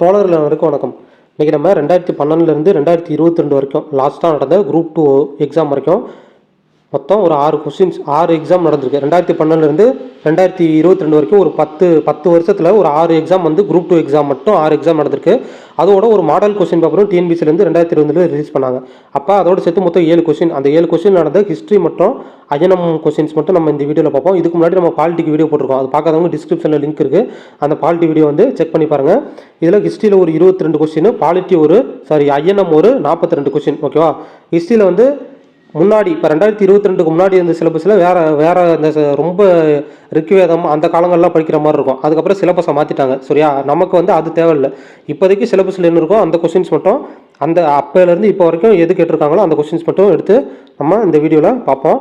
தோழர்கள் அனைவருக்கும் வணக்கம். இன்றைக்கி நம்ம ரெண்டாயிரத்தி பன்னெண்டுலேருந்து ரெண்டாயிரத்தி இருபத்தி ரெண்டு வரைக்கும் லாஸ்ட்டாக நடந்த குரூப் டூ எக்ஸாம் வரைக்கும் மொத்தம் ஒரு ஆறு கொஸ்டின்ஸ் ஆறு எக்ஸாம் நடந்திருக்கு. ரெண்டாயிரத்தி பன்னெண்டுலேருந்து ரெண்டாயிரத்தி இருபத்தி ரெண்டு வரைக்கும் ஒரு பத்து பத்து வருஷத்தில் ஒரு ஆறு எக்ஸாம் வந்து குரூப் டூ எக்ஸாம் மட்டும் ஆறு எக்ஸாம் நடந்திருக்கு. அதோட ஒரு மாடல் கொஸ்டின் பேப்பரும் டிஎன்பிசிலேருந்து ரெண்டாயிரத்தி இருபதுல ரிலீஸ் பண்ணாங்க. அப்போ அதோட சேர்த்து மொத்தம் ஏழு கொஸ்டின் அந்த ஏழு கொஸ்டின் நடந்த ஹிஸ்ட்ரி மட்டும் அஜனம் கொஸ்டின்ஸ் மட்டும் நம்ம இந்த வீடியோவில் பார்ப்போம். இதுக்கு முன்னாடி நம்ம பாலிட்டிக் வீடியோ போட்டிருக்கோம். அது பார்க்காதவங்க டிஸ்கிரிப்ஷனில் லிங்க் இருக்குது அந்த பாலிட்டி வீடியோ வந்து செக் பண்ணி பாருங்கள் இதில் ஹிஸ்ட்ரியில் ஒரு இருபத்தி ரெண்டு கொஸ்டின் பாலிட்டி ஒரு சாரி ஐஎன்எம் ஒரு நாற்பத்தி ரெண்டு கொஸ்டின் ஓகேவா ஹிஸ்ட்ரியில் வந்து முன்னாடி இப்போ ரெண்டாயிரத்தி இருபத்தி ரெண்டுக்கு முன்னாடி இருந்த சிலபஸில் வேறு வேறு இந்த ரொம்ப ரிக்வேதம் அந்த காலங்கள்லாம் படிக்கிற மாதிரி இருக்கும். அதுக்கப்புறம் சிலபஸை மாற்றிட்டாங்க சரியா? நமக்கு வந்து அது தேவையில்லை. இப்போதைக்கு சிலபஸில் என்ன இருக்கோ அந்த கொஸ்டின்ஸ் மட்டும் அந்த அப்போலேருந்து இப்போ வரைக்கும் எது கேட்டிருக்காங்களோ அந்த கொஸ்டின்ஸ் மட்டும் எடுத்து நம்ம இந்த வீடியோவில் பார்ப்போம்.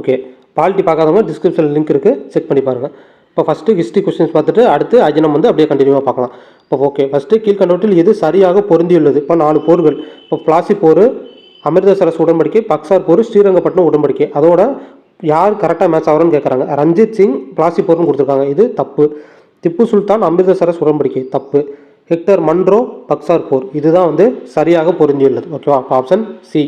ஓகே பாலிட்டி பார்க்காதவங்க டிஸ்கிரிப்ஷனில் லிங்க் இருக்குது செக் பண்ணி பாருங்கள் இப்போ ஃபஸ்ட்டு ஹிஸ்ட்ரி கொஸ்டின்ஸ் பார்த்துட்டு அடுத்து அஜினம் வந்து அப்படியே கண்டினியூவாக பார்க்கலாம். இப்போ ஓகே ஃபஸ்ட்டு கீழ்கண்டவற்றில் எது சரியாக பொருந்தியுள்ளது? இப்போ நாலு போர்கள். இப்போ பிளாசி போர் அமிர்தசரஸ் உடன்படிக்கை பக்சார் போர் ஸ்ரீரங்கப்பட்டினம் உடன்படிக்கை. அதோட யார் கரெக்டாக மேட்ச் ஆகிறோன்னு கேட்குறாங்க ரஞ்சித் சிங் பிளாசி போர்னு கொடுத்துருக்காங்க. இது தப்பு. திப்பு சுல்தான் அமிர்தசரஸ் உடன்படிக்கை. தப்பு. ஹெக்டர் மன்ரோ பக்சார் போர் இதுதான் வந்து சரியாக பொருந்தியுள்ளது. ஓகேவா? ஆப்ஷன் சி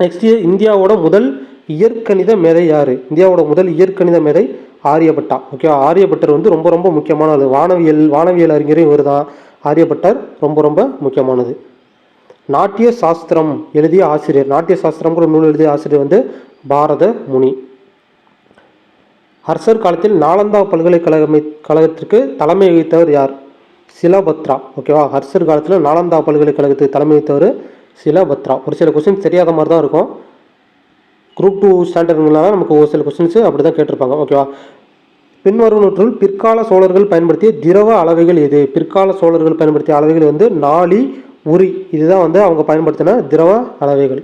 நெக்ஸ்ட் இந்தியாவோட முதல் இயற்கணித மேதை யார்? இந்தியாவோட முதல் இயற்கணித மேதை ஆரியபட்டா. ஓகேவா? ஆரியபட்டர் வந்து ரொம்ப ரொம்ப முக்கியமானது. வானவியல் வானவியல் அறிஞரும் இவர் தான் ஆரியபட்டர் ரொம்ப ரொம்ப முக்கியமானது. நாட்டிய சாஸ்திரம் எழுதிய ஆசிரியர் நாட்டிய சாஸ்திரம்ங்கிற நூல் எழுதிய ஆசிரியர் வந்து பாரத முனி. ஹர்ஷர் காலத்தில் நாலந்தா பல்கலைக்கழகமை கழகத்திற்கு தலைமை வகித்தவர் யார்? சிலபத்ரா. ஓகேவா ஹர்ஷர் காலத்தில் நாலந்தா பல்கலைக்கழகத்துக்கு தலைமை வகித்தவர் சிலபத்ரா. ஒரு சில கொஸ்டின் தெரியாத மாதிரி தான் இருக்கும். குரூப் டூ ஸ்டாண்டர்ட்னால நமக்கு ஒரு சில கொஸ்டின்ஸு அப்படி தான் கேட்டிருப்பாங்க ஓகேவா பின்வருவனற்றுள் பிற்கால சோழர்கள் பயன்படுத்திய திரவ அளவைகள் எது? பிற்கால சோழர்கள் பயன்படுத்திய அளவைகள் வந்து நாளி உரி. இதுதான் வந்து அவங்க பயன்படுத்தின திரவ அளவைகள்.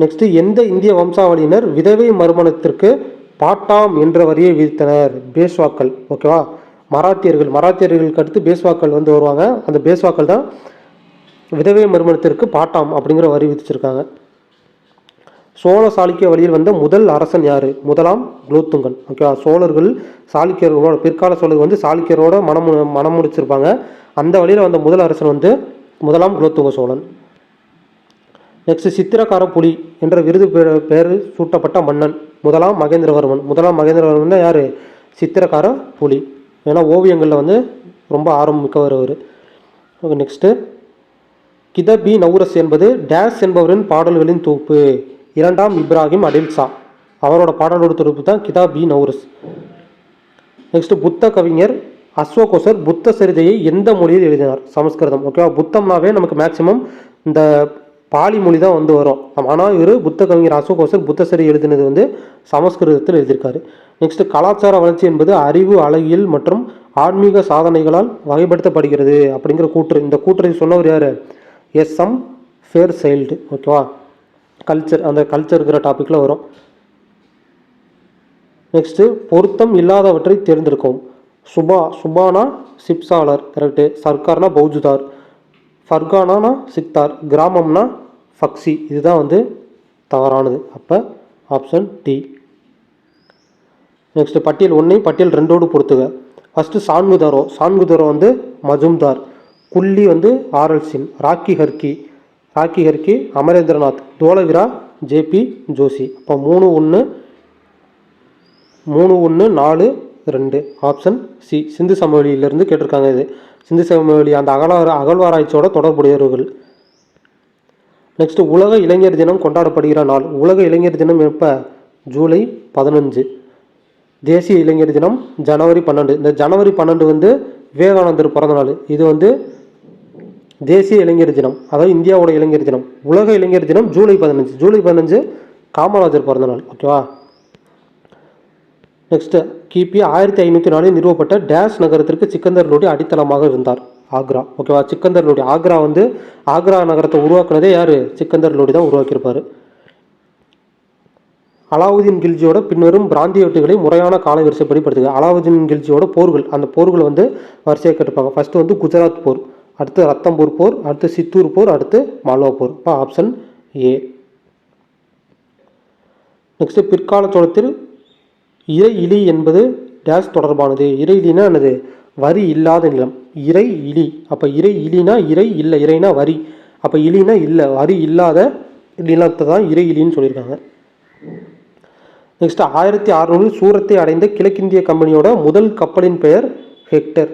நெக்ஸ்ட்டு எந்த இந்திய வம்சாவளியினர் விதவை மறுமணத்திற்கு பாட்டாம் என்ற வரியை விதித்தனர்? பேஷ்வாக்கள் ஓகேவா மராத்தியர்கள் மராத்தியர்களுக்கு அடுத்து பேஸ்வாக்கள் வந்து வருவாங்க. அந்த பேஸ்வாக்கள் தான் விதவை மறுமணத்திற்கு பாட்டாம் அப்படிங்கிற வரி விதிச்சிருக்காங்க. சோழ சாளுக்கிய வழியில் வந்த முதல் அரசன் யார்? முதலாம் குலோத்துங்கன். ஓகேவா சோழர்கள் சாளுக்கியர்களோட பிற்கால சோழர்கள் வந்து சாளுக்கியரோட மனம் மனம் முடிச்சிருப்பாங்க அந்த வழியில் வந்த முதல் அரசன் வந்து முதலாம் குலோத்துங்க சோழன். நெக்ஸ்ட் சித்திரக்கார புலி என்ற விருது பெ- பெயர் சூட்டப்பட்ட மன்னன் முதலாம் மகேந்திரவர்மன். முதலாம் மகேந்திரவர்மன் தான் யார்? சித்திரக்கார புலி. ஏன்னா ஓவியங்களில் வந்து ரொம்ப ஆர்வம் மிக்கவர் அவர். ஓகே நெக்ஸ்ட்டு கிதபி நௌரஸ் என்பது டேஸ் என்பவரின் பாடல்களின் தொகுப்பு. இரண்டாம் இப்ராஹிம் அடில்சா. அவரோட பாடலோட தொடர்பு தான் கிதாபி நௌரஸ். நெக்ஸ்ட் புத்த கவிஞர் அஸ்வகோசர் புத்த சரிதையை எந்த மொழியில் எழுதினார்? சமஸ்கிருதம். ஓகேவா? புத்தம்னாவே நமக்கு மேக்சிமம் இந்த பாலி மொழி தான் வந்து வரும். ஆனால் இவர் புத்த கவிஞர் அசோகோசர் புத்த சரி எழுதினது வந்து சமஸ்கிருதத்தில் எழுதியிருக்காரு. நெக்ஸ்ட் கலாச்சார வளர்ச்சி என்பது அறிவு அழகியல் மற்றும் ஆன்மீக சாதனைகளால் வகைப்படுத்தப்படுகிறது அப்படிங்கிற கூற்று. இந்த கூற்றை சொன்னவர் யார்? எஸ் எம் ஃபேர் சைல்டு ஓகேவா? கல்ச்சர் அந்த கல்ச்சருங்கிற டாப்பிக்கில் வரும். நெக்ஸ்ட்டு பொருத்தம் இல்லாதவற்றை தேர்ந்தெடுக்கவும். சுபா சுபானா சிப்சாலர் கரெக்டு சர்க்கார்னா பௌஜுதார். ஃபர்கானானா சிக்தார். கிராமம்னா ஃபக்சி. இதுதான் வந்து தவறானது. அப்போ ஆப்ஷன் டி நெக்ஸ்ட் பட்டியல் ஒன்றை பட்டியல் ரெண்டோடு பொறுத்துக ஃபஸ்ட்டு சான்குதாரோ. சான்குதாரோ வந்து மஜும்தார். குள்ளி வந்து Aurel Stein. Rakhigarhi. Rakhigarhi Amarendranath Dholavira JP Joshi. அப்போ மூணு ஒன்று மூணு ஒன்று நாலு ரெண்டு. ஆப்ஷன் சி சிந்து சமவெளியிலிருந்து கேட்டிருக்காங்க இது. சிந்து சமவெளி அந்த அகலார அகழ்வாராய்ச்சியோட தொடர்புடையவர்கள். நெக்ஸ்ட் உலக இளைஞர் தினம் கொண்டாடப்படுகிற நாள். உலக இளைஞர் தினம் எப்போ? ஜூலை பதினஞ்சு. தேசிய இளைஞர் தினம் ஜனவரி பன்னெண்டு. இந்த ஜனவரி பன்னெண்டு வந்து விவேகானந்தர் பிறந்த நாள். இது வந்து தேசிய இளைஞர் தினம் அதாவது இந்தியாவோட இளைஞர் தினம் உலக இளைஞர் தினம் ஜூலை பதினஞ்சு. ஜூலை பதினஞ்சு காமராஜர் பிறந்த நாள் ஓகேவா நெக்ஸ்ட்டு கிபி ஆயிரத்தி ஐநூற்றி நாலில் நிறுவப்பட்ட டேஷ் நகரத்திற்கு சிக்கந்தர் லோடி அடித்தளமாக இருந்தார் ஆக்ரா ஓகேவா சிக்கந்தர் லோடி ஆக்ரா வந்து ஆக்ரா நகரத்தை உருவாக்குனதே யார்? சிக்கந்தர் லோடி தான் உருவாக்கியிருப்பார். அலாவுதீன் கில்ஜியோட பின்வரும் பிராந்திய வெட்டுகளை முறையான கால வரிசைப்படி படுத்துக அலாவுதீன் கில்ஜியோட போர்கள் அந்த போர்கள் வந்து வரிசையாக கேட்டிருப்பாங்க ஃபஸ்ட்டு வந்து குஜராத் போர். அடுத்து ரத்தம்பூர் போர் அடுத்து சித்தூர் போர் அடுத்து மாலோ போர். இப்போ ஆப்ஷன் ஏ நெக்ஸ்ட்டு பிற்கால சோழத்தில் இறை இலி என்பது டேஷ் தொடர்பானது. இறை இலினா என்னது? வரி இல்லாத நிலம். இறை இலி. அப்போ இறை இலினா இறை இல்லை இறைனா வரி. அப்போ இலினா இல்லை வரி இல்லாத நிலத்தை தான் இறை இலின்னு சொல்லியிருக்காங்க. நெக்ஸ்ட் ஆயிரத்தி அறநூறு சூரத்தை அடைந்த கிழக்கிந்திய கம்பெனியோட முதல் கப்பலின் பெயர் ஹெக்டர்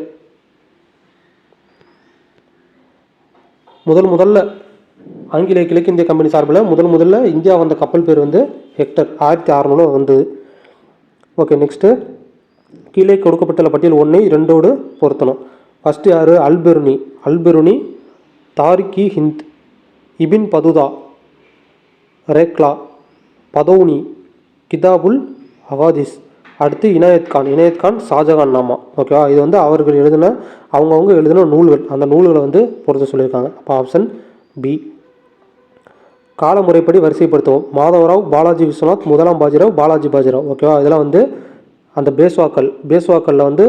முதல் முதல்ல ஆங்கிலேய கிழக்கிந்திய கம்பெனி சார்பில் முதல் முதல்ல இந்தியா வந்த கப்பல் பேர் வந்து ஹெக்டர் ஆயிரத்தி அறநூறு வந்தது. ஓகே நெக்ஸ்ட்டு கீழே கொடுக்கப்பட்டுள்ள பட்டியல் ஒன்றை இரண்டோடு பொருத்தணும். ஃபஸ்ட்டு யார்? அல்பெருனி. அல்பெருனி தாரிக்கி ஹிந்த் இபின் பதுதா ரேக்லா பதௌனி கிதாபுல் அவாதிஸ் அடுத்து இனாயத் கான். இனாயத் கான் ஷாஜகான் நாமா. ஓகேவா இது வந்து அவர்கள் எழுதின அவங்கவுங்க எழுதின நூல்கள். அந்த நூல்களை வந்து பொறுத்த சொல்லியிருக்காங்க. அப்போ ஆப்ஷன் பி காலமுறைப்படி வரிசைப்படுத்துவோம். மாதவராவ் பாலாஜி விஸ்வநாத் முதலாம் பாஜிராவ் பாலாஜி பாஜிராவ். ஓகேவா இதெல்லாம் வந்து அந்த பேஸ்வாக்கள். பேஸ்வாக்களில் வந்து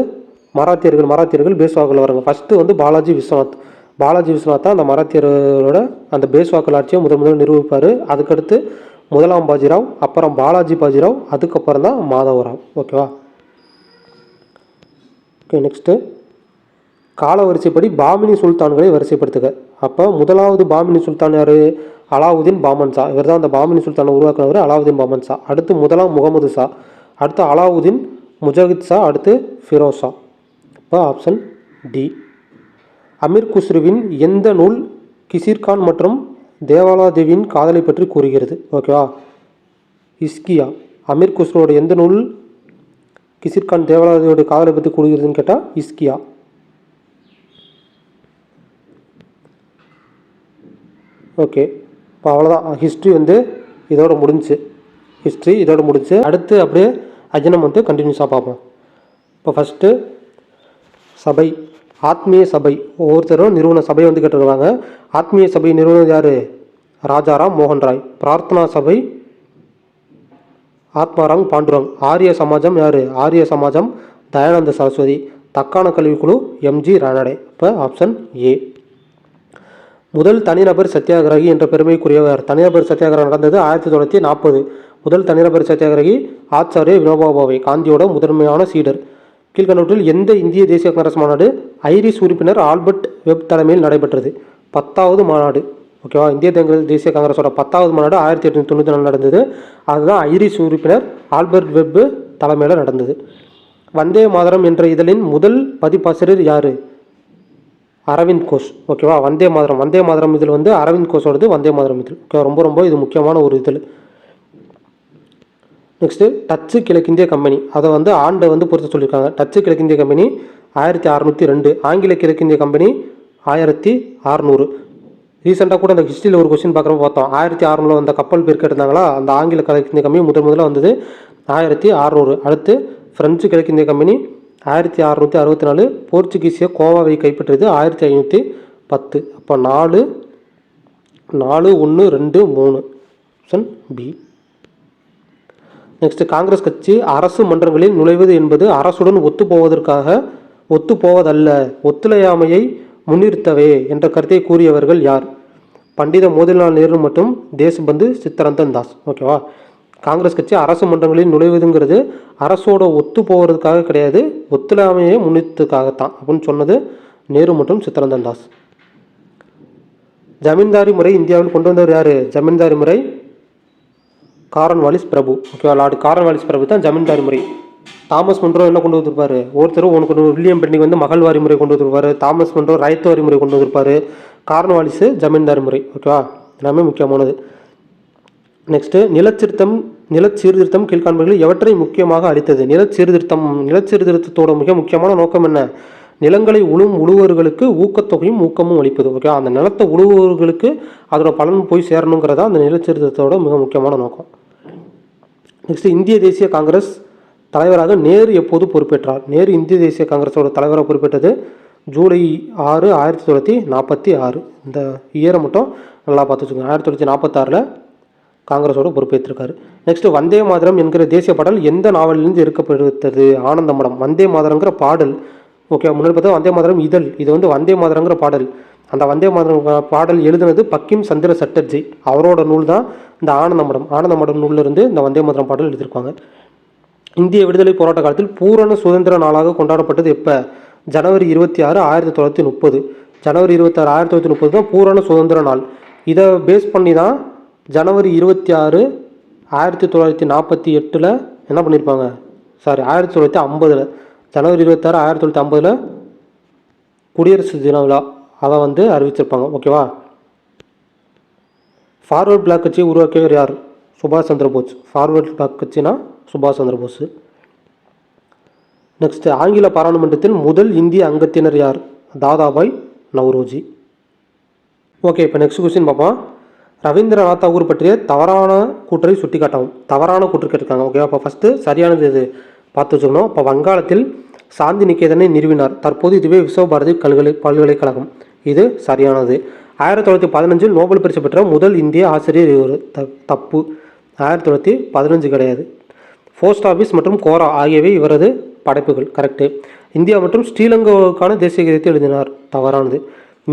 மராத்தியர்கள் மராத்தியர்கள் பேஸ்வாக்கள் வராங்க. ஃபஸ்ட்டு வந்து பாலாஜி விஸ்வநாத். பாலாஜி விஸ்வநாத் தான் அந்த மராத்தியர்களோட அந்த பேஸ்வாக்கள் ஆட்சியை முதல் முதல் நிரூபிப்பார். அதுக்கடுத்து முதலாம் பாஜிராவ் அப்புறம் பாலாஜி பாஜிராவ் அதுக்கப்புறம் தான் மாதவராவ். ஓகேவா ஓகே நெக்ஸ்ட்டு கால வரிசைப்படி பாமினி சுல்தான்களை வரிசைப்படுத்துக. அப்போ முதலாவது பாமினி சுல்தான் யார்? அலாவுதீன் பாமன் ஷா. இவர் தான் அந்த பாமினி சுல்தானை உருவாக்குனவர் அலாவுதீன் பாமன் ஷா. அடுத்து முதலாம் முகமது ஷா. அடுத்து அலாவுதீன் முஜஹித் ஷா அடுத்து ஃபிரோஸ் ஷா. இப்போ ஆப்ஷன் டி அமீர் குஸ்ருவின் எந்த நூல் கிசிர்கான் மற்றும் தேவாலாதேவியின் காதலை பற்றி கூறுகிறது. ஓகேவா? இஸ்கியா. அமீர் குஸ்ரோட எந்த நூல் கிசிர்கான் தேவாலாதேவியோட காதலை பற்றி கூறுகிறதுன்னு கேட்டால் இஸ்கியா. ஓகே. இப்போ அவ்வளோதான் ஹிஸ்ட்ரி வந்து இதோட முடிஞ்சுச்சு ஹிஸ்ட்ரி இதோட முடிஞ்சு. அடுத்து அப்படியே அஜனம் வந்து கண்டினியூஸாக பார்ப்போம். இப்போ ஃபஸ்ட்டு சபை. ஆத்மீய சபை. ஒவ்வொருத்தரும் நிறுவன சபை வந்து கேட்டிருக்காங்க. ஆத்மீய சபை நிறுவனம் யார்? ராஜாராம் மோகன் ராய். பிரார்த்தனா சபை ஆத்மாராம் பாண்டுரங். ஆரிய சமாஜம் யார்? ஆரிய சமாஜம் தயானந்த சரஸ்வதி. தக்கான கல்விக்குழு எம்ஜி ரானடே இப்போ ஆப்ஷன் ஏ முதல் தனிநபர் சத்தியாகிரகி என்ற பெருமைக்குரியவர். தனிநபர் சத்தியாகிரகம் நடந்தது ஆயிரத்தி தொள்ளாயிரத்தி நாற்பது. முதல் தனிநபர் சத்தியாகிரகி ஆச்சாரிய வினோபாபாவை காந்தியோட முதன்மையான சீடர். கீழ்கண்டவற்றில் எந்த இந்திய தேசிய காங்கிரஸ் மாநாடு ஐரிஸ் உறுப்பினர் ஆல்பர்ட் வெப் தலைமையில் நடைபெற்றது? பத்தாவது மாநாடு. ஓகேவா? இந்திய தேசிய காங்கிரஸோட பத்தாவது மாநாடு ஆயிரத்தி எட்நூற்றி தொண்ணூற்றி நாலு நடந்தது. அதுதான் ஐரிஸ் உறுப்பினர் ஆல்பர்ட் வெப் தலைமையில் நடந்தது. வந்தே மாதரம் என்ற இதழின் முதல் பதிப்பாசிரியர் யார்? அரவிந்த் கோஷ். ஓகேவா? வந்தே மாதரம். வந்தே மாதரம் இதில் வந்து அரவிந்த் கோஷோடது வந்தே மாதரம் இதில். ஓகே ரொம்ப ரொம்ப இது முக்கியமான ஒரு இதழ். நெக்ஸ்ட்டு டச்சு கிழக்கிந்திய கம்பெனி. அதை வந்து ஆண்டை வந்து பொறுத்து சொல்லியிருக்காங்க. டச்சு கிழக்கிந்திய கம்பெனி ஆயிரத்தி அறநூற்றி ரெண்டு ஆங்கில கிழக்கிந்திய கம்பெனி ஆயிரத்தி அறநூறு. ரீசெண்டாக கூட அந்த ஹிஸ்ட்ரியில் ஒரு கொஸ்டின் பார்க்குறப்ப பார்த்தோம். ஆயிரத்தி அறநூறு வந்த கப்பல் பேர் கேட்டிருந்தாங்களா அந்த ஆங்கில கிழக்கிந்திய கம்பெனி முதல் முதல்ல வந்தது ஆயிரத்தி அறநூறு. அடுத்து ஃப்ரெஞ்சு கிழக்கிந்திய கம்பெனி ஆயிரத்தி அறநூற்றி அறுபத்தி நாலு போர்ச்சுகீசிய கோவாவை கைப்பற்றியது ஆயிரத்தி ஐநூற்றி பத்து. அப்போ நாலு நாலு ஒன்று ரெண்டு மூணு. ஆப்ஷன் பி நெக்ஸ்ட் காங்கிரஸ் கட்சி அரசு மன்றங்களில் நுழைவது என்பது அரசுடன் ஒத்துப்போவதற்காக ஒத்துப்போவதல்ல ஒத்துழையாமையை முன்னிறுத்தவே என்ற கருத்தை கூறியவர்கள் யார்? பண்டித மோதிலால் நேரு மற்றும் தேசபந்து சித்தரந்தன் தாஸ். ஓகேவா காங்கிரஸ் கட்சி அரசு மன்றங்களில் நுழைவதுங்கிறது அரசோட ஒத்து போகிறதுக்காக கிடையாது ஒத்துழையாமையை முன்னிறுத்ததுக்காகத்தான் அப்படின்னு சொன்னது நேரு மற்றும் சித்தரந்தன் தாஸ். ஜமீன்தாரி முறை இந்தியாவில் கொண்டு வந்தவர் யார்? ஜமீன்தாரி முறை காரன்வாலிஸ் பிரபு ஓகேவா லார்டு காரன்வாலிஸ் பிரபு தான் ஜமீன்தாரி முறை. தாமஸ் மன்றோ என்ன கொண்டு வந்திருப்பாரு? ஒருத்தரும் உனக்கு கொண்டு வில்லியம் பெண்டிங் வந்து மகள்வாரி முறை கொண்டு வந்திருப்பாரு. தாமஸ் மன்றோ ரைத்துவாரி முறை கொண்டு வந்திருப்பாரு. காரன்வாலிஸ் ஜமீன்தாரி முறை ஓகேவா எல்லாமே முக்கியமானது. நெக்ஸ்ட்டு நிலச்சிருத்தம் நிலச்சீர்திருத்தம் கீழ்காண்பர்களில் எவற்றை முக்கியமாக அளித்தது? நிலச்சீர்திருத்தம் நிலச்சீர்திருத்தத்தோட மிக முக்கியமான நோக்கம் என்ன? நிலங்களை உழும் உழுவர்களுக்கு ஊக்கத்தொகையும் ஊக்கமும் அளிப்பது ஓகே அந்த நிலத்தை உழுவர்களுக்கு அதோட பலன் போய் சேரணுங்கிறதா அந்த நிலச்சீர்திருத்தத்தோட மிக முக்கியமான நோக்கம். நெக்ஸ்ட் இந்திய தேசிய காங்கிரஸ் தலைவராக நேரு எப்போது பொறுப்பேற்றார்? நேரு இந்திய தேசிய காங்கிரஸோட தலைவராக பொறுப்பேற்றது ஜூலை ஆறு ஆயிரத்தி தொள்ளாயிரத்தி நாற்பத்தி ஆறு. இந்த இயரை மட்டும் நல்லா பார்த்து வச்சுக்கோங்க. ஆயிரத்தி தொள்ளாயிரத்தி நாற்பத்தாறில் காங்கிரஸோட பொறுப்பேற்றிருக்காரு. நெக்ஸ்ட் வந்தே மாதரம் என்கிற தேசிய பாடல் எந்த நாவலிலிருந்து எடுக்கப்படுத்தது? ஆனந்தமடம். வந்தே மாதரங்கிற பாடல் ஓகே முன்னாடி பார்த்தா வந்தே மாதரம் இதழ். இது வந்து வந்தே மாதரங்கிற பாடல். அந்த வந்தே மாதரம் பாடல் எழுதுனது பக்கிம் சந்திர சட்டர்ஜி. அவரோட நூல் தான் இந்த ஆனந்தமடம். ஆனந்தமடம் நூல்ல இருந்து இந்த வந்தே மாதரம் பாடல் எழுதியிருப்பாங்க இந்திய விடுதலை போராட்ட காலத்தில் பூரண சுதந்திர நாளாக கொண்டாடப்பட்டது எப்போ? ஜனவரி இருபத்தி ஆறு ஆயிரத்தி தொள்ளாயிரத்தி முப்பது. ஜனவரி இருபத்தாறு ஆயிரத்தி தொள்ளாயிரத்தி முப்பது தான் பூரண சுதந்திர நாள். இதை பேஸ் பண்ணி தான் ஜனவரி இருபத்தி ஆறு ஆயிரத்தி தொள்ளாயிரத்தி நாற்பத்தி எட்டில் என்ன பண்ணியிருப்பாங்க சாரி ஆயிரத்தி தொள்ளாயிரத்தி ஐம்பதில். ஜனவரி இருபத்தாறு ஆயிரத்தி தொள்ளாயிரத்தி ஐம்பதில் குடியரசு தின விழா. அதை வந்து அறிவிச்சிருப்பாங்க ஓகேவா ஃபார்வர்ட் பிளாக் கட்சியை உருவாக்கியவர் யார்? சுபாஷ் சந்திர போஸ். ஃபார்வர்ட் பிளாக் கட்சினா சுபாஷ் சந்திர போஸ். நெக்ஸ்ட் ஆங்கில பாராளுமன்றத்தில் முதல் இந்திய அங்கத்தினர் யார்? தாதாபாய் நவ்ரோஜி. ஓகே இப்போ நெக்ஸ்ட் கொஸ்டின் பார்ப்போம். ரவீந்திரநாத் தாகூர் பற்றிய தவறான கூற்றை சுட்டிக்காட்டவும். தவறான கூற்று கேட்டிருக்காங்க ஓகேவா அப்போ ஃபஸ்ட்டு சரியானது இது பார்த்து வச்சுக்கணும். இப்போ வங்காளத்தில் சாந்தி நிகேதனை நிறுவினார். தற்போது இதுவே விஸ்வபாரதி கல்கலை பல்கலைக்கழகம். இது சரியானது. ஆயிரத்தி தொள்ளாயிரத்தி பதினஞ்சில் நோபல் பரிசு பெற்ற முதல் இந்திய ஆசிரியர் இவர். த தப்பு. ஆயிரத்தி தொள்ளாயிரத்தி பதினஞ்சு கிடையாது. போஸ்ட் ஆஃபீஸ் மற்றும் கோரா ஆகியவை இவரது படைப்புகள். கரெக்டு இந்தியா மற்றும் ஸ்ரீலங்காவுக்கான தேசிய கீதத்தை எழுதினார். தவறானது.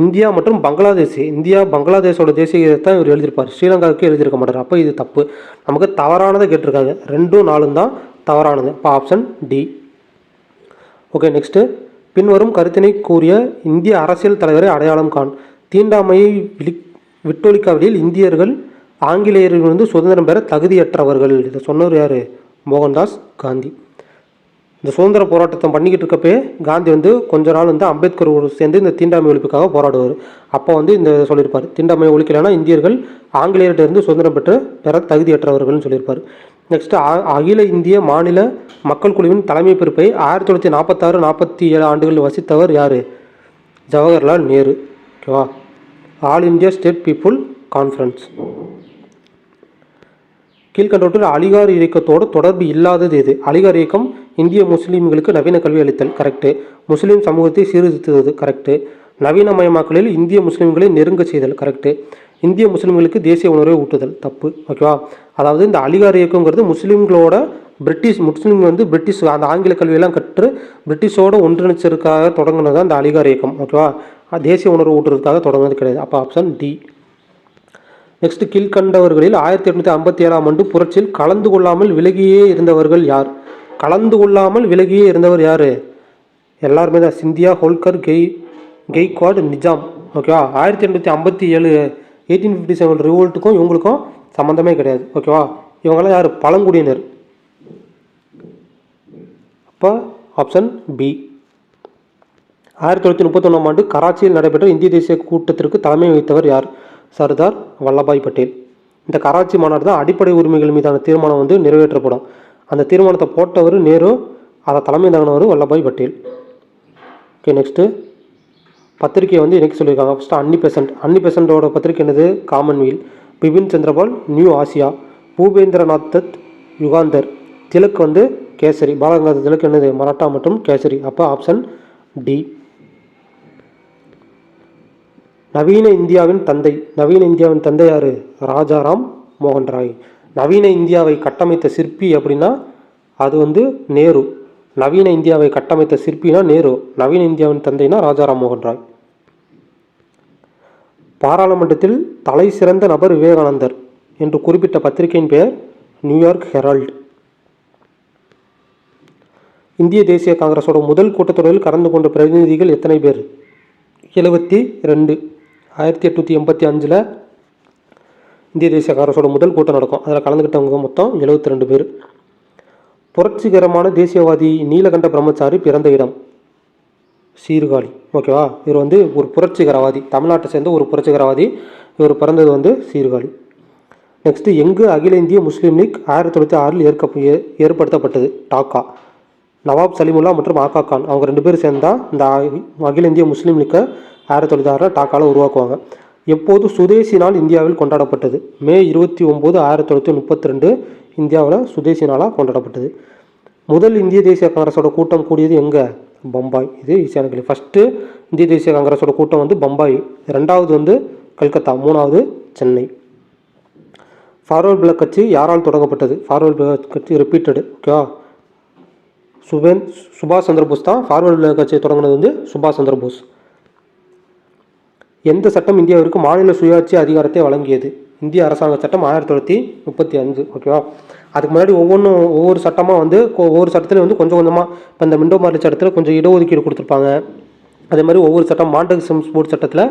இந்தியா மற்றும் பங்களாதேஷ். இந்தியா பங்களாதேஷோட தேசிய கீதத்தை தான் இவர் எழுதியிருப்பார். ஸ்ரீலங்காவுக்கு எழுதியிருக்க மாட்டார். அப்போ இது தப்பு. நமக்கு தவறானதை கேட்டிருக்காங்க. ரெண்டும் நாலும் தான் தவறானது. அப்போ ஆப்ஷன் டி ஓகே நெக்ஸ்ட்டு பின்வரும் கருத்தினை கூறிய இந்திய அரசியல் தலைவரை அடையாளம் காண். தீண்டாமையை விழி விட்டொழிக்காவிடில் இந்தியர்கள் ஆங்கிலேயரிலிருந்து சுதந்திரம் பெற தகுதியற்றவர்கள். இதை சொன்னவர் யார்? மோகன்தாஸ் காந்தி. இந்த சுதந்திர போராட்டத்தை பண்ணிக்கிட்டு இருக்கப்பே காந்தி வந்து கொஞ்ச நாள் வந்து அம்பேத்கர் சேர்ந்து இந்த தீண்டாமை ஒழிப்புக்காக போராடுவார். அப்போ வந்து இந்த சொல்லியிருப்பார். தீண்டாமை ஒழிக்கலைன்னா இந்தியர்கள் ஆங்கிலேயர்கிட்ட இருந்து சுதந்திரம் பெற்று பெற தகுதியற்றவர்கள்னு சொல்லியிருப்பார். நெக்ஸ்ட் அகில இந்திய மாநில மக்கள் குழுவின் தலைமை பொறுப்பை ஆயிரத்தி தொள்ளாயிரத்தி நாற்பத்தாறு நாற்பத்தி ஏழு ஆண்டுகளில் வசித்தவர் யார்? ஜவஹர்லால் நேரு. ஓகேவா? All India state people conference கீழ்கண்டவற்றில் அலிகார் இயக்கத்தோடு தொடர்பு இல்லாதது எது? அலிகார் இயக்கம் இந்திய முஸ்லீம்களுக்கு நவீன கல்வி அளித்தல். கரெக்டு முஸ்லீம் சமூகத்தை சீர்திருத்துவது கரெக்டு நவீனமயமாக்கலில் இந்திய முஸ்லீம்களை நெருங்க செய்தல். கரெக்டு இந்திய முஸ்லீம்களுக்கு தேசிய உணர்வை ஊட்டுதல். தப்பு. ஓகேவா அதாவது இந்த அலிகார் இயக்கங்கிறது முஸ்லீம்களோட பிரிட்டிஷ் முஸ்லீம் வந்து பிரிட்டிஷ் அந்த ஆங்கில கல்வியெல்லாம் கற்று பிரிட்டிஷோட ஒன்றிணைச்சதுக்காக தொடங்கினது தான் அந்த அலிகார் இயக்கம். ஓகேவா தேசிய உணர்வு ஊட்டுறதுக்காக தொடங்கினது கிடையாது. அப்போ ஆப்ஷன் டி நெக்ஸ்ட் கீழ்கண்டவர்களில் ஆயிரத்தி எட்நூற்றி ஐம்பத்தி ஏழாம் ஆண்டு புரட்சியில் கலந்து கொள்ளாமல் விலகியே இருந்தவர்கள் யார்? கலந்து கொள்ளாமல் விலகியே இருந்தவர் யார்? எல்லாருமே தான். சிந்தியா ஹோல்கர் கெய் கெய்க்வாட் நிஜாம். ஓகேவா ஆயிரத்தி எண்ணூற்றி ஐம்பத்தி ஏழு எயிட்டீன் ஃபிஃப்டி செவன் ரிவோல்ட்டுக்கும் இவங்களுக்கும் சம்மந்தமே கிடையாது. ஓகேவா இவங்கெல்லாம் யார்? பழங்குடியினர். அப்போ ஆப்ஷன் பி ஆயிரத்தி தொள்ளாயிரத்தி முப்பத்தொன்னாம் ஆண்டு கராச்சியில் நடைபெற்ற இந்திய தேசிய கூட்டத்திற்கு தலைமை வகித்தவர் யார்? சர்தார் வல்லபாய் பட்டேல். இந்த கராச்சி மாநாடு தான் அடிப்படை உரிமைகள் மீதான தீர்மானம் வந்து நிறைவேற்றப்படும். அந்த தீர்மானத்தை போட்டவர் நேரு அதை தலைமை தாங்கினவர் வல்லபாய் பட்டேல். ஓகே நெக்ஸ்ட்டு பத்திரிகை வந்து இன்றைக்கி சொல்லியிருக்காங்க. ஃபஸ்ட்டு அன்னி பெசன்ட் அன்னி பெசண்டோட பத்திரிக்கை என்னது? Commonweal Bipin Chandrapal new Asia Bhupendranath Dutt Yugantar Tilak வந்து கேசரி. பாலகங்காதர் திலக் என்னது? மராட்டா மற்றும் கேசரி. அப்போ ஆப்ஷன் டி நவீன இந்தியாவின் தந்தை. நவீன இந்தியாவின் தந்தை யார்? ராஜாராம் மோகன் ராய் நவீன இந்தியாவை கட்டமைத்த சிற்பி அப்படின்னா அது வந்து நேரு. நவீன இந்தியாவை கட்டமைத்த சிற்பினா நேரு. நவீன இந்தியாவின் தந்தைனா ராஜாராம் மோகன் ராய் பாராளுமன்றத்தில் தலை சிறந்த நபர் விவேகானந்தர் என்று குறிப்பிட்ட பத்திரிகையின் பெயர் நியூயார்க் ஹெரால்டு. இந்திய தேசிய காங்கிரஸோட முதல் கூட்டத்தொடரில் கலந்து கொண்ட பிரதிநிதிகள் எத்தனை பேர்? எழுபத்தி ரெண்டு. ஆயிரத்தி எட்நூற்றி எண்பத்தி அஞ்சில் இந்திய தேசிய காங்கிரஸோட முதல் கூட்டம் நடக்கும். அதில் கலந்துக்கிட்டவங்க மொத்தம் எழுபத்தி ரெண்டு பேர். புரட்சிகரமான தேசியவாதி நீலகண்ட பிரம்மச்சாரி பிறந்த இடம். சீர்காழி. ஓகேவா இவர் வந்து ஒரு புரட்சிகரவாதி. தமிழ்நாட்டை சேர்ந்த ஒரு புரட்சிகரவாதி. இவர் பிறந்தது வந்து சீர்காழி. நெக்ஸ்ட்டு எங்கு அகில இந்திய முஸ்லீம் லீக் ஆயிரத்தி தொள்ளாயிரத்தி ஆறில் ஏற்க ஏ- ஏற்படுத்தப்பட்டது? டாக்கா. நவாப் சலிமுல்லா மற்றும் ஆகா கான். அவங்க ரெண்டு பேரும் சேர்ந்தா இந்த அகி- அகில இந்திய முஸ்லீம் லீக்கை ஆயிரத்தி தொள்ளாயிரத்தி ஆறில் டாக்காவில் உருவாக்குவாங்க. எப்போது சுதேசி நாள் இந்தியாவில் கொண்டாடப்பட்டது? மே இருபத்தி ஒம்பது ஆயிரத்தி தொள்ளாயிரத்தி முப்பத்தி ரெண்டு இந்தியாவில் சுதேசி நாளாக கொண்டாடப்பட்டது. முதல் இந்திய தேசிய காங்கிரஸோட கூட்டம் கூடியது எங்கே? பம்பாய். இது ஈஸியான கேள்வி ஃபஸ்ட்டு இந்திய தேசிய காங்கிரஸோட கூட்டம் வந்து பம்பாய். ரெண்டாவது வந்து கல்கத்தா. மூணாவது சென்னை. ஃபார்வர்ட் பிளாக் கட்சி யாரால் தொடங்கப்பட்டது? ஃபார்வர்ட் பிளாக் கட்சி ரிப்பீட்டடு ஓகேவா சுபேன் சுபாஷ் சந்திரபோஸ் தான் ஃபார்வர்ட் பிளாக் கட்சியை தொடங்கினது வந்து சுபாஷ் சந்திரபோஸ் எந்த சட்டம் இந்தியாவிற்கு மாநில சுயாட்சி அதிகாரத்தை வழங்கியது? இந்திய அரசாங்க சட்டம் ஆயிரத்தி தொள்ளாயிரத்தி முப்பத்தி அஞ்சு. ஓகேவா அதுக்கு முன்னாடி ஒவ்வொன்றும் ஒவ்வொரு சட்டமாக வந்து ஒவ்வொரு சட்டத்திலையும் வந்து கொஞ்சம் கொஞ்சமாக இப்போ இந்த மிண்டோ மார்லி சட்டத்தில் கொஞ்சம் இடஒதுக்கீடு கொடுத்துருப்பாங்க. அதே மாதிரி ஒவ்வொரு சட்டம் மாண்டல் சிம் ஸ்போர்ட் சட்டத்தில்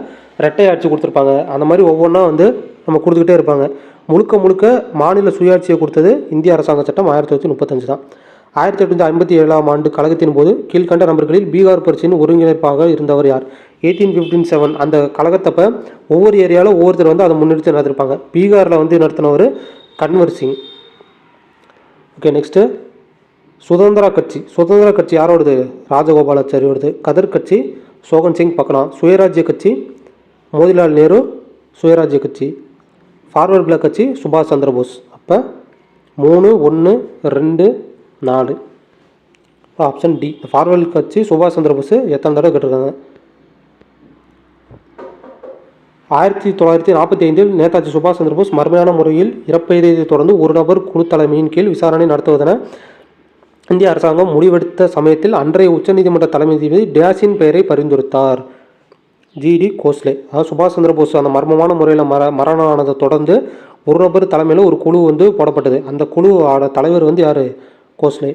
ரெட்டை ஆட்சி கொடுத்துருப்பாங்க. அந்த மாதிரி ஒவ்வொன்றா வந்து நம்ம கொடுத்துக்கிட்டே இருப்பாங்க. முழுக்க முழுக்க மாநில சுயாட்சியை கொடுத்தது இந்திய அரசாங்க சட்டம் ஆயிரத்தி தொள்ளாயிரத்தி முப்பத்தஞ்சு தான். ஆயிரத்தி எட்நூற்றி ஐம்பத்தி ஏழாம் ஆண்டு கழகத்தின் போது கீழ்கண்ட நபர்களில் பீகார் பரிசின் ஒருங்கிணைப்பாக இருந்தவர் யார்? எயிட்டீன் ஃபிஃப்டின் செவன் அந்த கழகத்தப்ப ஒவ்வொரு ஏரியாவில் ஒவ்வொருத்தர் வந்து அதை முன்னெடுத்து நடத்திருப்பாங்க. பீகாரில் வந்து நடத்தினவர் கன்வர் சிங். ஓகே நெக்ஸ்ட்டு சுதந்திரா கட்சி. சுதந்திர கட்சி யாரோடது? ராஜகோபாலாச்சாரியோடது கதர் கட்சி சோகன் சிங் பக்னா சுயராஜ்ய கட்சி மோதிலால் நேரு சுயராஜ்ய கட்சி. ஃபார்வர்ட் பிளாக் கட்சி சுபாஷ் சந்திரபோஸ் அப்போ மூணு ஒன்று ரெண்டு நாலு. ஆப்ஷன் டி ஃபார்வர்ட் கட்சி சுபாஷ் சந்திரபோஸ் எத்தனை தடவை கேட்டிருக்காங்க? ஆயிரத்தி தொள்ளாயிரத்தி நாற்பத்தி ஐந்தில் நேதாஜி சுபாஷ் சந்திரபோஸ் மர்மையான முறையில் இறப்பதை தொடர்ந்து ஒரு நபர் குழு தலைமையின் கீழ் விசாரணை நடத்துவதென இந்திய அரசாங்கம் முடிவெடுத்த சமயத்தில் அன்றைய உச்சநீதிமன்ற தலைமை நீதிபதி டேஸின் பெயரை பரிந்துரைத்தார். ஜிடி கோஸ்லே. அதாவது சுபாஷ் சந்திரபோஸ் அந்த மர்மமான முறையில் மர மரணம் ஆனதை தொடர்ந்து ஒரு நபர் தலைமையில் ஒரு குழு வந்து போடப்பட்டது. அந்த குழுவோட தலைவர் வந்து யார்? கோஸ்லே.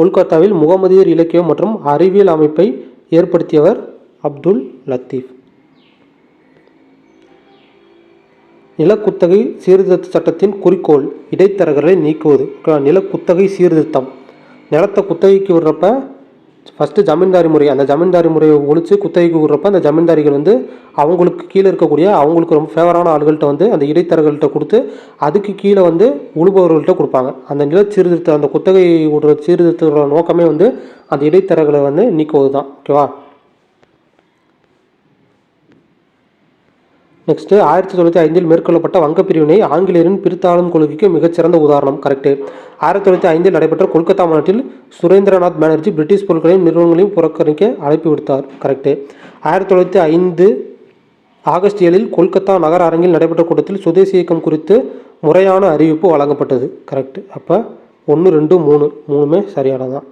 கொல்கத்தாவில் முகமதியர் இலக்கியம் மற்றும் அறிவியல் அமைப்பை ஏற்படுத்தியவர் அப்துல் லத்தீப். நிலக்குத்தகை சீர்திருத்த சட்டத்தின் குறிக்கோள் இடைத்தரகர்களை நீக்குவது. நிலக்குத்தகை சீர்திருத்தம். நிலத்தை குத்தகைக்கு விடுறப்ப ஃபஸ்ட்டு ஜமீன்தாரி முறை. அந்த ஜமீன்தாரி முறையை ஒழித்து குத்தகைக்கு விடுறப்ப அந்த ஜமீன்தாரிகள் வந்து அவங்களுக்கு கீழே இருக்கக்கூடிய அவங்களுக்கு ரொம்ப ஃபேவரான ஆளுகள்கிட்ட வந்து அந்த இடைத்தரகர்கள்ட்ட கொடுத்து அதுக்கு கீழே வந்து உழுபவர்கள்ட்ட கொடுப்பாங்க. அந்த நில சீர்திருத்த அந்த குத்தகை விடுற சீர்திருத்தத்தோட நோக்கமே வந்து அந்த இடைத்தரகளை வந்து நீக்குவது தான் ஓகேவா? நெக்ஸ்ட்டு ஆயிரத்தி தொள்ளாயிரத்தி ஐந்தில் மேற்கொள்ளப்பட்ட வங்க பிரிவினை ஆங்கிலேயரின் பிரித்தாளும் கொள்கைக்கு மிகச்சிறந்த உதாரணம் கரெக்டு ஆயிரத்தி தொள்ளாயிரத்தி ஐந்தில் நடைபெற்ற கொல்கத்தா மாநாட்டில் சுரேந்திரநாத் பானர்ஜி பிரிட்டிஷ் பொருட்களையும் நிறுவனங்களையும் புறக்கணிக்க அழைப்பு விடுத்தார் கரெக்டு ஆயிரத்தி தொள்ளாயிரத்தி ஐந்து ஆகஸ்ட் ஏழில் கொல்கத்தா நகர அரங்கில் நடைபெற்ற கூட்டத்தில் சுதேசி இயக்கம் குறித்து முறையான அறிவிப்பு வழங்கப்பட்டது கரெக்டு அப்போ ஒன்று ரெண்டு மூணு மூணுமே சரியானதான்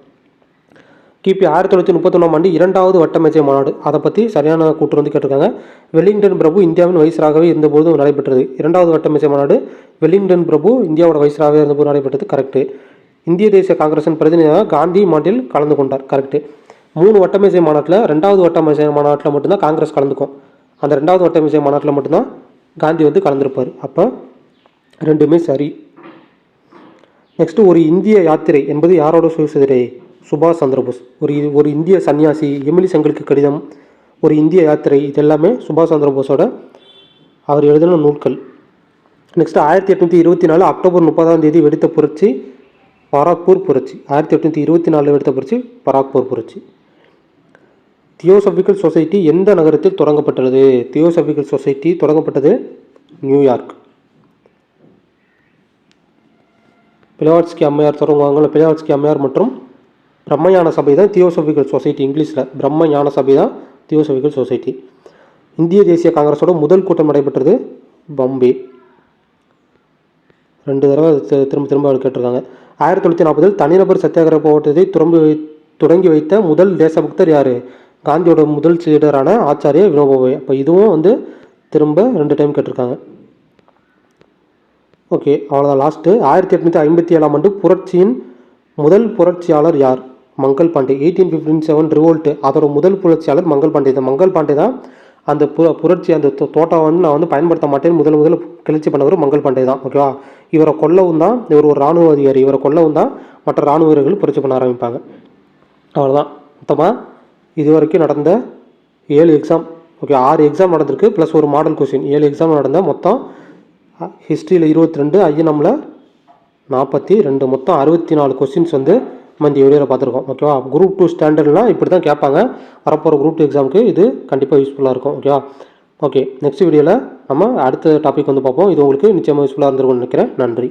கிபி ஆயிரத்தி தொள்ளாயிரத்தி முப்பத்தொன்னாம் ஆண்டு இரண்டாவது வட்டமேஜை மாநாடு. அதை பற்றி சரியான கூற்று வந்து கேட்டிருக்காங்க. வெலிங்டன் பிரபு இந்தியாவின் வயசராகவே இருந்தபோது நடைபெற்றது. இரண்டாவது வட்டமேஜை மாநாடு வெலிங்டன் பிரபு இந்தியாவோட வயசராகவே இருந்தபோது நடைபெற்றது. கரெக்டு இந்திய தேசிய காங்கிரசின் பிரதிநிதியாக காந்தி மாட்டில் கலந்து கொண்டார். கரெக்டு மூணு வட்டமேஜை மாநாட்டில் ரெண்டாவது வட்டமேஜை மாநாட்டில் மட்டும்தான் காங்கிரஸ் கலந்துக்கும். அந்த ரெண்டாவது வட்டமேஜை மாநாட்டில் மட்டும்தான் காந்தி வந்து கலந்துருப்பார். அப்போ ரெண்டுமே சரி. நெக்ஸ்ட்டு ஒரு இந்திய யாத்திரை என்பது யாரோட சுயசரிதை? சுபாஷ் சந்திரபோஸ். ஒரு ஒரு இந்திய சன்னியாசி எமிலி செங்கலுக்கு கடிதம் ஒரு இந்திய யாத்திரை இது எல்லாமே சுபாஷ் சந்திரபோஸோட. அவர் எழுதின நூல்கள். நெக்ஸ்ட் ஆயிரத்தி எட்நூற்றி இருபத்தி நாலு அக்டோபர் முப்பதாம் தேதி வெடித்த புரட்சி பராக்பூர் புரட்சி. ஆயிரத்தி எட்நூற்றி இருபத்தி நாலில் வெடித்த புரட்சி பராக்பூர் புரட்சி. தியோசபிக்கல் சொசைட்டி எந்த நகரத்தில் தொடங்கப்பட்டுள்ளது தியோசபிக்கல் சொசைட்டி தொடங்கப்பட்டது நியூயார்க் பிளவாட்ஸ்கி அம்மையார் தொடங்குவாங்க பிளவாட்ஸ்கி அம்மையார் மற்றும் பிரம்மயான சபை தான் தியோசபிக்கல் சொசைட்டி இங்கிலீஷில் பிரம்ம ஞான சபை தான் தியோசபிக்கல் சொசைட்டி. இந்திய தேசிய காங்கிரஸோட முதல் கூட்டம் நடைபெற்றது பம்பே. ரெண்டு தடவை திரும்ப திரும்ப அவர் கேட்டிருக்காங்க. ஆயிரத்தி தொள்ளாயிரத்தி நாற்பதில் தனிநபர் சத்தியாகிரக போராட்டத்தை துறம்பி வை தொடங்கி வைத்த முதல் தேசபக்தர் யார்? காந்தியோட முதல் சீடரான ஆச்சாரிய வினோபாவை. அப்போ இதுவும் வந்து திரும்ப ரெண்டு டைம் கேட்டிருக்காங்க. ஓகே அவ்வளோதான் லாஸ்ட்டு ஆயிரத்தி எட்நூற்றி ஐம்பத்தி ஏழாம் ஆண்டு புரட்சியின் முதல் புரட்சியாளர் யார்? Mangal Pandey eighteen fifty seven revolt அதோட முதல் புரட்சியாளர் மங்கள் பாண்டே தான். மங்கள் பாண்டே தான் அந்த பு புரட்சி அந்த தோ- தோட்டம் வந்து நான் வந்து பயன்படுத்த மாட்டேன் முதல் முதல்ல கிளர்ச்சி பண்ணவர் மங்கள் பாண்டே தான் ஓகேவா இவரை கொல்லவும் தான் இவர் ஒரு ராணுவ அதிகாரி இவரை கொல்லவும் தான் மற்ற ராணுவ வீரர்கள் புரட்சி பண்ண ஆரம்பிப்பாங்க. அவ்வளோதான் மொத்தமாக இது வரைக்கும் நடந்த ஏழு எக்ஸாம் ஓகே ஆறு எக்ஸாம் நடந்திருக்கு ப்ளஸ் ஒரு மாடல் கொஸ்டின் ஏழு எக்ஸாம் நடந்த மொத்தம் ஹிஸ்ட்ரியில் இருபத்தி ரெண்டு ஐஎன்எம்மில் நாற்பத்தி ரெண்டு. மொத்தம் அறுபத்தி நாலு கொஸ்டின்ஸ் வந்து நம்ம இந்த வீடியோவில் பார்த்துருக்கோம். ஓகேவா குரூப் டூ ஸ்டாண்டர்ட்லாம் இப்படி தான் கேட்பாங்க. வரப்போகிற குரூப் டூ எக்ஸாமுக்கு இது கண்டிப்பாக யூஸ்ஃபுல்லாக இருக்கும். ஓகேவா ஓகே நெக்ஸ்ட் வீடியோவில் நம்ம அடுத்த டாபிக் வந்து பார்ப்போம். இது உங்களுக்கு நிச்சயமாக யூஸ்ஃபுல்லாக இருந்திருக்கும்னு நினைக்கிறேன். நன்றி.